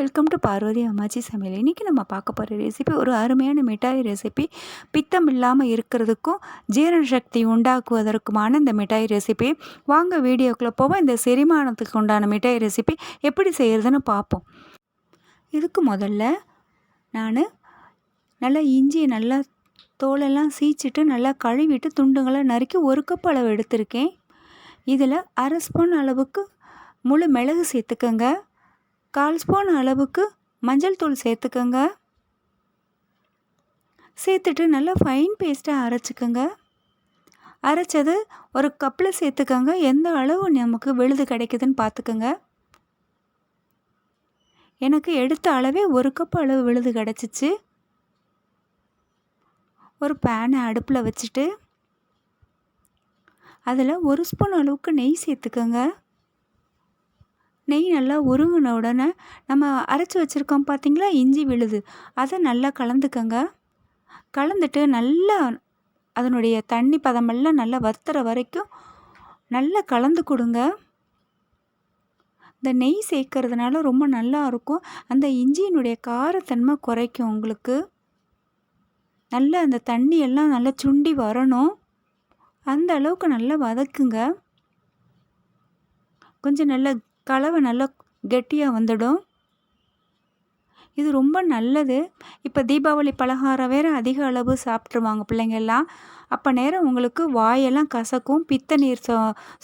Welcome to Parvati அம்மாச்சி சமையல் இன்றைக்கி நம்ம பார்க்க போகிற ரெசிபி ஒரு அருமையான மிட்டாய் ரெசிபி பித்தம் இல்லாமல் இருக்கிறதுக்கும் ஜீரண சக்தி உண்டாக்குவதற்குமான இந்த மிட்டாய் ரெசிபி வாங்க வீடியோக்குள்ளே போவோம். இந்த செரிமானத்துக்கு உண்டான மிட்டாய் ரெசிபி எப்படி செய்கிறதுன்னு பார்ப்போம். இதுக்கு முதல்ல நான் நல்லா இஞ்சியை நல்லா தோலெல்லாம் சீச்சிட்டு நல்லா கழுவிட்டு துண்டுங்களை நறுக்கி ஒரு கப் அளவு எடுத்திருக்கேன். இதில் அரை ஸ்பூன் அளவுக்கு முழு மிளகு சேர்த்துக்கங்க. கால் ஸ்பூன் அளவுக்கு மஞ்சள் தூள் சேர்த்துக்கோங்க. சேர்த்துட்டு நல்லா ஃபைன் பேஸ்ட்டாக அரைச்சிக்கோங்க. அரைச்சது ஒரு கப்பில் சேர்த்துக்கோங்க. எந்த அளவு நமக்கு விழுது கிடைக்குதுன்னு பார்த்துக்கோங்க. எனக்கு எடுத்த அளவே ஒரு கப் அளவு விழுது கிடச்சிச்சு. ஒரு பேனை அடுப்பில் வச்சுட்டு அதில் ஒரு ஸ்பூன் அளவுக்கு நெய் சேர்த்துக்கோங்க. நெய் நல்லா உருங்கின உடனே நம்ம அரைச்சி வச்சுருக்கோம் பார்த்திங்களா இஞ்சி விழுது. அதை நல்லா கலந்துக்கங்க. கலந்துட்டு நல்லா அதனுடைய தண்ணி பதமெல்லாம் நல்லா வத்துற வரைக்கும் நல்லா கலந்து கொடுங்க. இந்த நெய் சேர்க்கறதுனால ரொம்ப நல்லா இருக்கும். அந்த இஞ்சியினுடைய காரத்தன்மை குறைக்கும் உங்களுக்கு. நல்லா அந்த தண்ணி எல்லாம் நல்லா சுண்டி வரணும். அந்த அளவுக்கு நல்லா வதக்குங்க. கொஞ்சம் நல்லா கலவை நல்லா கெட்டியாக வந்துடும். இது ரொம்ப நல்லது. இப்போ தீபாவளி பலகாரம் வேறு அதிக அளவு சாப்பிட்ருவாங்க பிள்ளைங்கள்லாம் அப்போ நேரம் உங்களுக்கு வாயெல்லாம் கசக்கும். பித்த நீர் சொ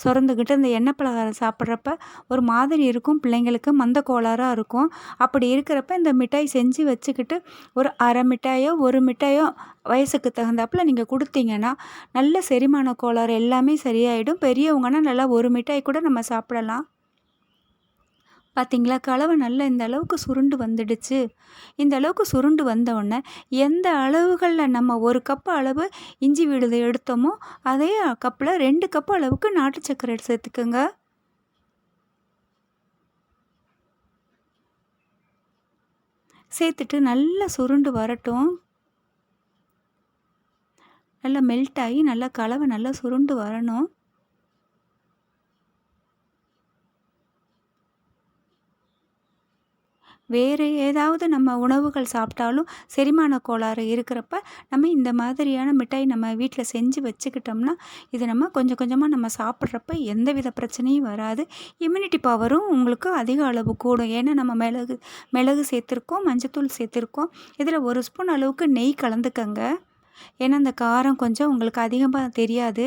சுரந்துக்கிட்டு அந்த எண்ணெய் பலகாரம் சாப்பிட்றப்ப ஒரு மாதிரி இருக்கும். பிள்ளைங்களுக்கு மந்த கோளாறாக இருக்கும். அப்படி இருக்கிறப்ப இந்த மிட்டாய் செஞ்சு வச்சுக்கிட்டு ஒரு அரை மிட்டாயோ ஒரு மிட்டாயோ வயசுக்கு தகுந்தாப்பில் நீங்கள் கொடுத்தீங்கன்னா நல்ல செரிமான கோளாறு எல்லாமே சரியாயிடும். பெரியவங்கன்னா நல்லா ஒரு மிட்டாய் கூட நம்ம சாப்பிடலாம். பார்த்திங்களா கலவை நல்லா இந்த அளவுக்கு சுருண்டு வந்துடுச்சு. இந்த அளவுக்கு சுருண்டு வந்தவுடனே எந்த அளவுகளில் நம்ம ஒரு கப்பு அளவு இஞ்சி விழுது எடுத்தோமோ அதே கப்பில் ரெண்டு கப்பு அளவுக்கு நாட்டு சர்க்கரை சேர்த்துக்கோங்க. சேர்த்துட்டு நல்லா சுருண்டு வரட்டும். நல்லா மெல்ட் ஆகி நல்லா கலவை நல்லா சுருண்டு வரணும். வேறு ஏதாவது நம்ம உணவுகள் சாப்பிட்டாலும் செரிமான கோளாறு இருக்கிறப்ப நம்ம இந்த மாதிரியான மிட்டாய் நம்ம வீட்டில் செஞ்சு வச்சுக்கிட்டோம்னா இது நம்ம கொஞ்சம் கொஞ்சமாக நம்ம சாப்பிட்றப்ப எந்த வித பிரச்சனையும் வராது. இம்யூனிட்டி பவரும் உங்களுக்கு அதிக அளவு கூடும். ஏன்னா நம்ம மிளகு மிளகு சேர்த்துருக்கோம் மஞ்சத்தூள் சேர்த்துருக்கோம். இதில் ஒரு ஸ்பூன் அளவுக்கு நெய் கலந்துக்கங்க. ஏன்னா அந்த காரம் கொஞ்சம் உங்களுக்கு அதிகமாக தெரியாது.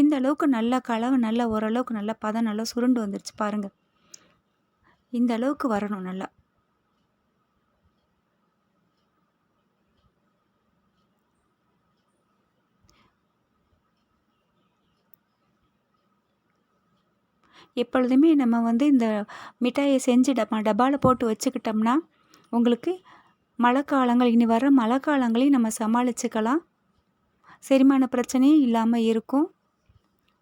இந்த அளவுக்கு நல்லா கலவை நல்லா ஓரளவுக்கு நல்லா பதம் நல்லா சுருண்டு வந்துருச்சு பாருங்கள் இந்த அளவுக்கு வரணும் நல்லா. எப்பொழுதுமே நம்ம வந்து இந்த மிட்டாயை செஞ்சு டப்பா டப்பாவில் போட்டு வச்சுக்கிட்டோம்னா உங்களுக்கு மழை காலங்கள் இனி வர மழை காலங்களையும் நம்ம சமாளிச்சுக்கலாம். செரிமான பிரச்சனையும் இல்லாமல் இருக்கும்.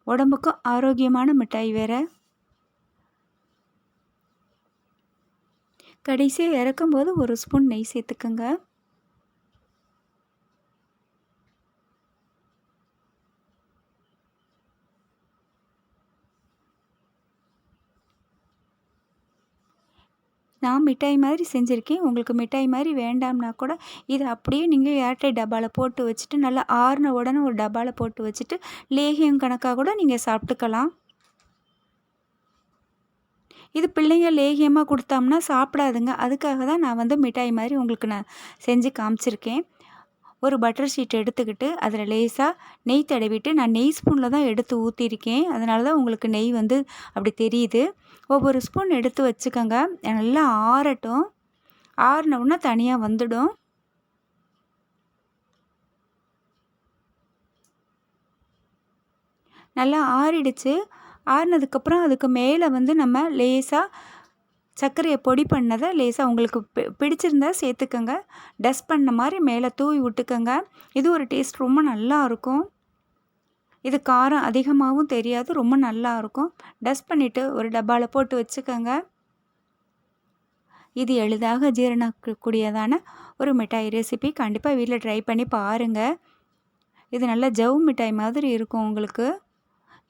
உடம்புக்கும் ஆரோக்கியமான மிட்டாய் வேறு. கடைசியாக இறக்கும்போது ஒரு ஸ்பூன் நெய் சேர்த்துக்கோங்க. நான் மிட்டாய் மாதிரி செஞ்சுருக்கேன். உங்களுக்கு மிட்டாய் மாதிரி வேண்டாம்னா கூட இதை அப்படியே நீங்கள் ஏர்டைட் டப்பாவில் போட்டு வச்சுட்டு நல்லா ஆறுன உடனே ஒரு டப்பாவில் போட்டு வச்சுட்டு லேகியம் கணக்காக கூட நீங்கள் சாப்பிட்டுக்கலாம். இது பிள்ளைங்க லேகியமாக கொடுத்தோம்னா சாப்பிடாதுங்க. அதுக்காக தான் நான் வந்து மிட்டாய் மாதிரி உங்களுக்கு நான் செஞ்சு காமிச்சிருக்கேன். ஒரு பட்டர் ஷீட் எடுத்துக்கிட்டு அதில் லேசாக நெய் தடவிட்டு நான் நெய் ஸ்பூனில் தான் எடுத்து ஊற்றிருக்கேன் அதனால தான் உங்களுக்கு நெய் வந்து அப்படி தெரியுது. ஒவ்வொரு ஸ்பூன் எடுத்து வச்சுக்கோங்க. நல்லா ஆறட்டும். ஆறினவுடனே தனியாக வந்துடும். நல்லா ஆறிடுச்சு. ஆறினதுக்கப்புறம் அதுக்கு மேலே வந்து நம்ம லேசாக சர்க்கரையை பொடி பண்ணதை லேசாக உங்களுக்கு பி பிடிச்சிருந்தா சேர்த்துக்கோங்க. டஸ்ட் பண்ண மாதிரி மேலே தூவி விட்டுக்கோங்க. இது ஒரு டேஸ்ட் ரொம்ப நல்லா இருக்கும். இது காரம் அதிகமாகவும் தெரியாது ரொம்ப நல்லா இருக்கும். டஸ்ட் பண்ணிவிட்டு ஒரு டப்பாவில் போட்டு வச்சுக்கோங்க. இது எளிதாக ஜீரணக்கூடியதான ஒரு மிட்டாய் ரெசிபி கண்டிப்பாக வீட்டில் ட்ரை பண்ணி பாருங்கள் இது நல்ல ஜவ் மிட்டாய் மாதிரி இருக்கும் உங்களுக்கு.